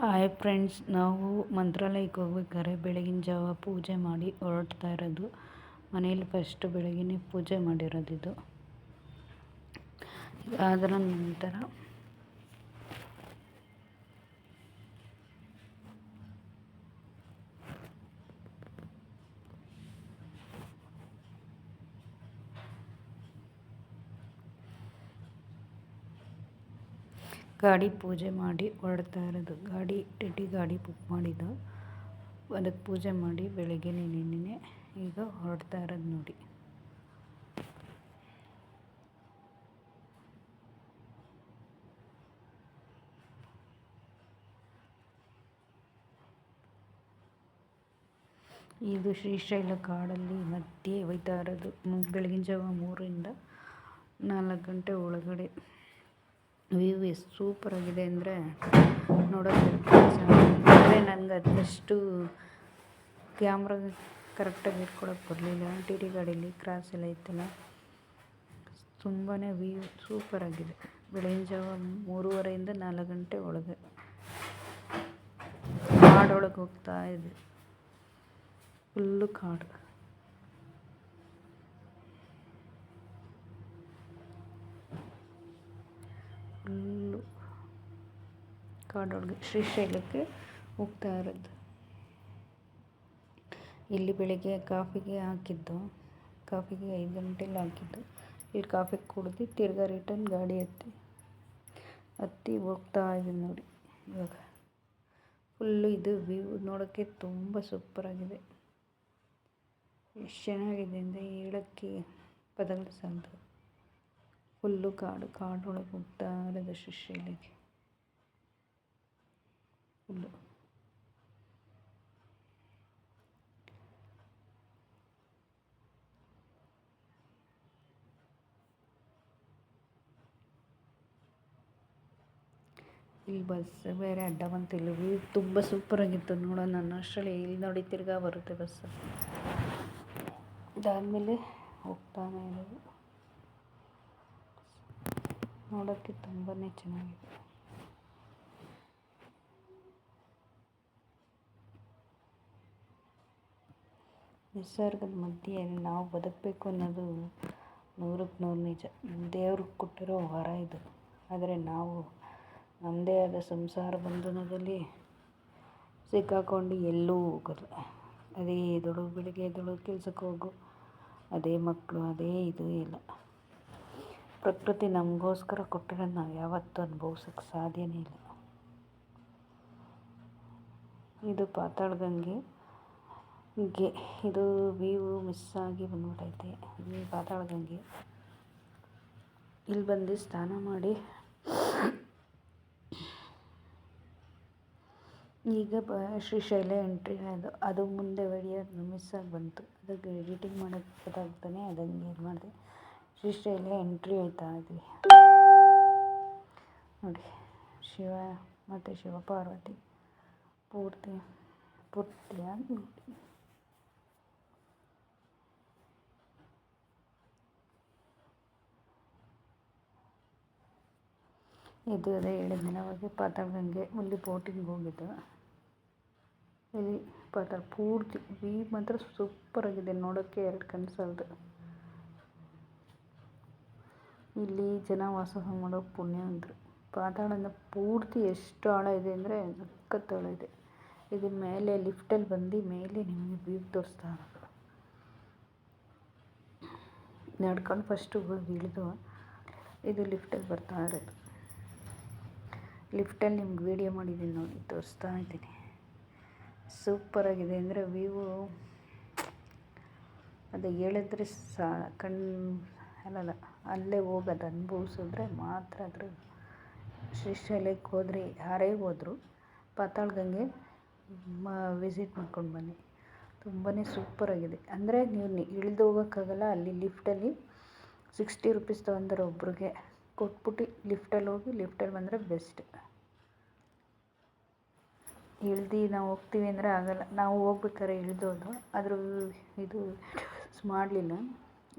Hi friends ನಾವು ಮಂತ್ರಾಲಯಕ್ಕೆ ಹೋಗ್ಬೇಕಾದ್ರೆ ಬೆಳಗಿನ ಜಾವ ಪೂಜೆ ಮಾಡಿ ಹೊರಡ್ತಾ ಇರೋದು. ಮನೇಲಿ ಫಸ್ಟ್ ಬೆಳಗ್ಗೆ ಪೂಜೆ ಮಾಡಿರೋದಿದು ಅದರ ನಂತರ ಗಾಡಿ ಪೂಜೆ ಮಾಡಿ ಹೊರಡ್ತಾ ಇರೋದು. ಗಾಡಿ ಟಿ ಗಾಡಿ ಬುಕ್ ಮಾಡಿದ್ದು. ಅದಕ್ಕೆ ಪೂಜೆ ಮಾಡಿ ಬೆಳಗ್ಗೆ ನಿನ್ನೆ ಈಗ ಹೊರಡ್ತಾ ಇರೋದು ನೋಡಿ. ಇದು ಶ್ರೀಶೈಲ ಕಾಡಲ್ಲಿ ಮಧ್ಯೆ ಒಯ್ತಾ ಇರೋದು. ಬೆಳಗಿನ ಜಾವ ಮೂರರಿಂದ ನಾಲ್ಕು ಗಂಟೆ ಒಳಗಡೆ. ವ್ಯೂ ಎಷ್ಟು ಸೂಪರಾಗಿದೆ ಅಂದರೆ ನೋಡೋಕೆ ಆದರೆ ನನಗೆ ಅದಷ್ಟು ಕ್ಯಾಮ್ರಾ ಕರೆಕ್ಟಾಗಿ ಇಟ್ಕೊಳಕ್ಕೆ ಬರಲಿಲ್ಲ. ಟಿ ಟಿ ಗಾಡೀಲಿ ಕ್ರಾಸ್ ಎಲ್ಲ ಇತ್ತಲ್ಲ. ತುಂಬಾ ವ್ಯೂ ಸೂಪರಾಗಿದೆ ಬೆಳಗಿನ ಜಾವ ಮೂರುವರೆಯಿಂದ ನಾಲ್ಕು ಗಂಟೆ ಒಳಗೆ. ಕಾಡೊಳಗೆ ಹೋಗ್ತಾ ಇದೆ. ಫುಲ್ಲು ಕಾಡು. ಫುಲ್ಲು ಕಾಡೊಳಗೆ ಶ್ರೀಶೈಲಕ್ಕೆ ಹೋಗ್ತಾ ಇರೋದು. ಇಲ್ಲಿ ಬೆಳಿಗ್ಗೆ ಕಾಫಿಗೆ ಹಾಕಿದ್ದು. ಕಾಫಿಗೆ ಐದು ಗಂಟೆಲಿ ಹಾಕಿದ್ದು. ಇಲ್ಲಿ ಕಾಫಿ ಕುಡ್ದು ತಿರ್ಗಾ ರಿಟರ್ನ್ ಗಾಡಿ ಹತ್ತಿ ಹತ್ತಿ ಹೋಗ್ತಾ ಇದ್ದೀನಿ ನೋಡಿ ಇವಾಗ. ಫುಲ್ಲು ಇದು ವ್ಯೂ ನೋಡೋಕ್ಕೆ ತುಂಬ ಸೂಪರಾಗಿದೆ ಎಷ್ಟು ಚೆನ್ನಾಗಿದೆ ಅಂದರೆ ಹೇಳೋಕ್ಕೆ ಪದಗಳು ಸಾಲದು. ಫುಲ್ಲು ಕಾಡು, ಕಾಡೊಳಗೆ ಹೋಗ್ತಾ ಇರೋದು ಹುಲ್ಲು. ಇಲ್ಲಿ ಬಸ್ ಬೇರೆ ಅಡ್ಡ ಬಂತಿಲ್ಲ ತುಂಬ ಸೂಪರಾಗಿತ್ತು ನೋಡೋಣ ನನ್ನ ಅಷ್ಟರಲ್ಲಿ ಇಲ್ಲಿ ನೋಡಿ ತಿರ್ಗಾ ಬರುತ್ತೆ ಬಸ್ ಇದಾದಮೇಲೆ ಹೋಗ್ತಾನೆ ಇರೋದು. ನೋಡೋಕ್ಕೆ ತುಂಬಾ ಚೆನ್ನಾಗಿದೆ. ನಿಸರ್ಗದ ಮಧ್ಯೆ ನಾವು ಬದುಕಬೇಕು ಅನ್ನೋದು ನೂರಕ್ಕೆ ನೂರು ನಿಜ. ದೇವ್ರಿಗೆ ಕೊಟ್ಟಿರೋ ವರ ಇದು. ಆದರೆ ನಾವು ನಮ್ಮದೇ ಆದ ಸಂಸಾರ ಬಂಧನದಲ್ಲಿ ಸಿಕ್ಕಾಕೊಂಡು ಎಲ್ಲೂ ಹೋಗೋದು. ಅದೇ ಎದ್ದೇಳು ಬೆಳಿಗ್ಗೆ ಎದ್ದೇಳು ಕೆಲಸಕ್ಕೆ ಹೋಗು, ಅದೇ ಮಕ್ಕಳು ಅದೇ ಇದು ಇಲ್ಲ ಪ್ರಕೃತಿ ನಮಗೋಸ್ಕರ ಕೊಟ್ಟಿರೋದು ನಾವು ಯಾವತ್ತೂ ಅನುಭವಿಸೋಕ್ಕೆ ಸಾಧ್ಯನೇ ಇಲ್ಲ. ಇದು ಪಾತಾಳಗಂಗೆ ಗೆ. ಇದು ವೀವು ಮಿಸ್ ಆಗಿ ಬಂದ್ಬಿಟ್ಟೈತೆ ಈ ಪಾತಾಳಗಂಗೆ. ಇಲ್ಲಿ ಬಂದು ಸ್ನಾನ ಮಾಡಿ. ಈಗ ಬ ಶ್ರೀಶೈಲ ಎಂಟ್ರಿ ಅದು. ಅದು ಮುಂದೆ ವಿಡಿಯೋ ಮಿಸ್ ಆಗಿ ಬಂತು. ಅದಕ್ಕೆ ಎಡಿಟಿಂಗ್ ಮಾಡೋಕ್ಕೆ ಗೊತ್ತಾಗ್ತಾನೆ ಅದಂಗೆ ಇದು ಮಾಡಿದೆ. ಶ್ರೀಶೈಲ ಎಂಟ್ರಿ ಆಯ್ತಾ ಇದ್ವಿ ನೋಡಿ, ಶಿವ ಮತ್ತು ಶಿವಪಾರ್ವತಿ ಪೂರ್ತಿ, ಪೂರ್ತಿಯಾಗಿ ನೋಡಿ. ಇದು ಅದೇ ಹೇಳಿದ್ನಲ್ಲ ಅವಾಗ ಪಾತಾಳಗಂಗೆ ಅಲ್ಲಿ ಬೋಟಿಂಗ್ ಹೋಗಿದ್ದು. ಇಲ್ಲಿ ಪಾತಾಳ ಪೂರ್ತಿ ವಿ ಮಾತ್ರ ಸೂಪರಾಗಿದೆ ನೋಡೋಕ್ಕೆ ಎರಡು ಕನಸಲ್ದು. ಇಲ್ಲಿ ಜನ ವಾಸ ಪುಣ್ಯ ಅಂದರು. ಪಾತಾಳದಿಂದ ಪೂರ್ತಿ ಎಷ್ಟು ಆಳ ಇದೆ ಅಂದರೆ ಸಖತ್ ಆಳ ಇದೆ. ಇದು ಮೇಲೆ ಲಿಫ್ಟಲ್ಲಿ ಬಂದು ಮೇಲೆ ನಿಮಗೆ ವ್ಯೂ ತೋರಿಸ್ತಾ ನಡ್ಕೊಂಡು ಫಸ್ಟು ಹೋಗಿ ಇಳಿದು ಇದು ಲಿಫ್ಟಲ್ಲಿ ಬರ್ತಾ ಇರೋದು. ಲಿಫ್ಟಲ್ಲಿ ನಿಮ್ಗೆ ವೀಡಿಯೋ ಮಾಡಿದ್ದೀನಿ ನೋಡಿ, ತೋರಿಸ್ತಾ ಇದ್ದೀನಿ. ಸೂಪರಾಗಿದೆ ಅಂದರೆ ವ್ಯೂ ಅದು ಹೇಳಿದ್ರೆ ಸಾ ಕಣ್ಣು ಅಲ್ಲಲ್ಲ ಅಲ್ಲೇ ಹೋಗೋದು ಅನುಭವಿಸಿದ್ರೆ ಮಾತ್ರ ಅದ್ರ ಶ್ರೀಶೈಲಕ್ಕೆ ಹೋದರೆ, ಯಾರೇ ಹೋದರೂ ಪಾತಾಳಗಂಗೆ ಮ ವಿಸಿಟ್ ಮಾಡ್ಕೊಂಡು ಬನ್ನಿ. ತುಂಬಾ ಸೂಪರಾಗಿದೆ ಅಂದರೆ ನೀವು ಇಳಿದು ಹೋಗೋಕ್ಕಾಗಲ್ಲ, ಅಲ್ಲಿ ಲಿಫ್ಟಲ್ಲಿ ಸಿಕ್ಸ್ಟಿ ರುಪೀಸ್ ತೊಗೊಂಡ್ರೆ ಒಬ್ರಿಗೆ. ಕೊಟ್ಬಿಟ್ಟು ಲಿಫ್ಟಲ್ಲಿ ಹೋಗಿ, ಲಿಫ್ಟಲ್ಲಿ ಬಂದರೆ ಬೆಸ್ಟ್ ಇಳ್ದು ನಾವು ಹೋಗ್ತೀವಿ ಅಂದರೆ ಆಗೋಲ್ಲ. ನಾವು ಹೋಗ್ಬೇಕಾದ್ರೆ ಇಳಿದೋದು. ಅದ್ರ ಇದು ಮಾಡಲಿಲ್ಲ.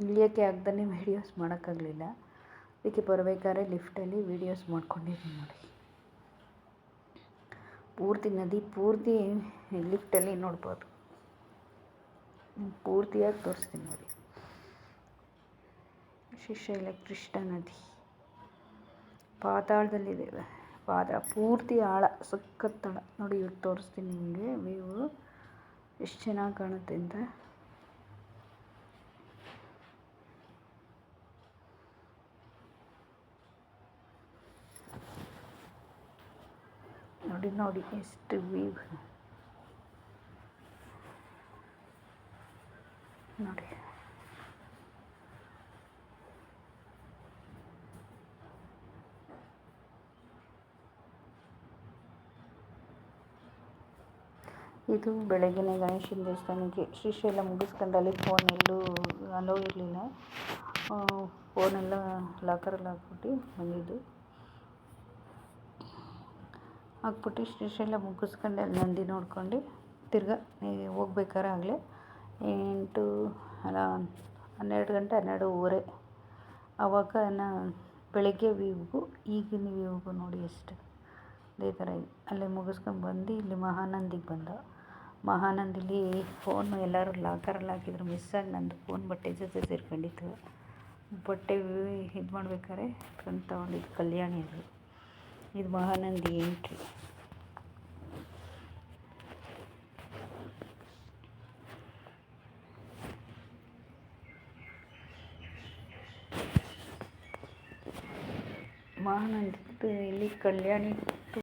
ಇಳಿಯೋಕ್ಕೆ ಆಗ್ದೇ ವೀಡಿಯೋಸ್ ಮಾಡೋಕ್ಕಾಗಲಿಲ್ಲ. ಅದಕ್ಕೆ ಬರಬೇಕಾದ್ರೆ ಲಿಫ್ಟಲ್ಲಿ ವೀಡಿಯೋಸ್ ಮಾಡ್ಕೊಂಡಿದ್ದೀನಿ ನೋಡಿ. ಪೂರ್ತಿ ನದಿ ಪೂರ್ತಿ ಲಿಫ್ಟಲ್ಲಿ ನೋಡ್ಬೋದು. ಪೂರ್ತಿಯಾಗಿ ತೋರಿಸ್ತೀನಿ ನೋಡಿ. ಶ್ರೀಶೈಲ ಕೃಷ್ಣ ನದಿ. ಪಾತಾಳದಲ್ಲಿದೆ ಪಾದ ಪೂರ್ತಿ ಆಳ ಸಖತ್ತಳ ನೋಡಿ ಇವತ್ತು ತೋರಿಸ್ತೀನಿ ನಿಮಗೆ ವ್ಯೂ ಎಷ್ಟು ಚೆನ್ನಾಗಿ ಕಾಣುತ್ತೆ ಅಂತ. ನೋಡಿ ನೋಡಿ, ಎಷ್ಟು ವ್ಯೂ ನೋಡಿ. ಇದು ಬೆಳಗಿನ ಗಣೇಶನ ದೇವಸ್ಥಾನಕ್ಕೆ. ಶ್ರೀಶೈಲ ಮುಗಿಸ್ಕೊಂಡಲ್ಲಿ ಫೋನ್ ಎಲ್ಲೂ ಅಲೋ ಇರಲಿಲ್ಲ. ಫೋನೆಲ್ಲ ಲಾಕರಲ್ಲಿ ಹಾಕ್ಬಿಟ್ಟು ಬಂದಿದ್ದು. ಹಾಕ್ಬಿಟ್ಟು ಶ್ರೀಶೈಲ ಮುಗಿಸ್ಕೊಂಡು ಅಲ್ಲಿ ನಂದಿ ನೋಡ್ಕೊಂಡು ತಿರ್ಗಾ ಹೋಗ್ಬೇಕಾರೆ ಆಗಲೇ ಎಂಟು, ಅಲ್ಲ, ಹನ್ನೆರಡು ಗಂಟೆ, ಹನ್ನೆರಡೂವರೆ. ಆವಾಗ ನಾ ಬೆಳಗ್ಗೆ ವ್ಯೂಗು ಈಗಿನ ವ್ಯೂಗೂ ನೋಡಿ ಎಷ್ಟು. ಅದೇ ಥರ ಅಲ್ಲಿ ಮುಗಿಸ್ಕೊಂಡು ಬಂದು ಇಲ್ಲಿ ಮಹಾನಂದಿಗೆ ಬಂದ. ಮಹಾನಂದಿಲಿ ಫೋನು ಎಲ್ಲರೂ ಲಾಕರಲ್ಲಿ ಹಾಕಿದ್ರು. ಮಿಸ್ಸಾಗಿ ನಂದು ಫೋನ್ ಬಟ್ಟೆ ಜೊತೆ ಸೇರ್ಕೊಂಡಿತ್ತು. ಬಟ್ಟೆ ಇದು ಮಾಡ್ಬೇಕಾದ್ರೆ ಫ್ರೆಂಡ್ ತಗೊಂಡಿದ್ದು ಕಲ್ಯಾಣಿ ಅದು ಇದು ಮಹಾನಂದಿ ಎಂಟ್ರಿ ಮಹಾನಂದಿ ಇಲ್ಲಿ ಕಲ್ಯಾಣಿ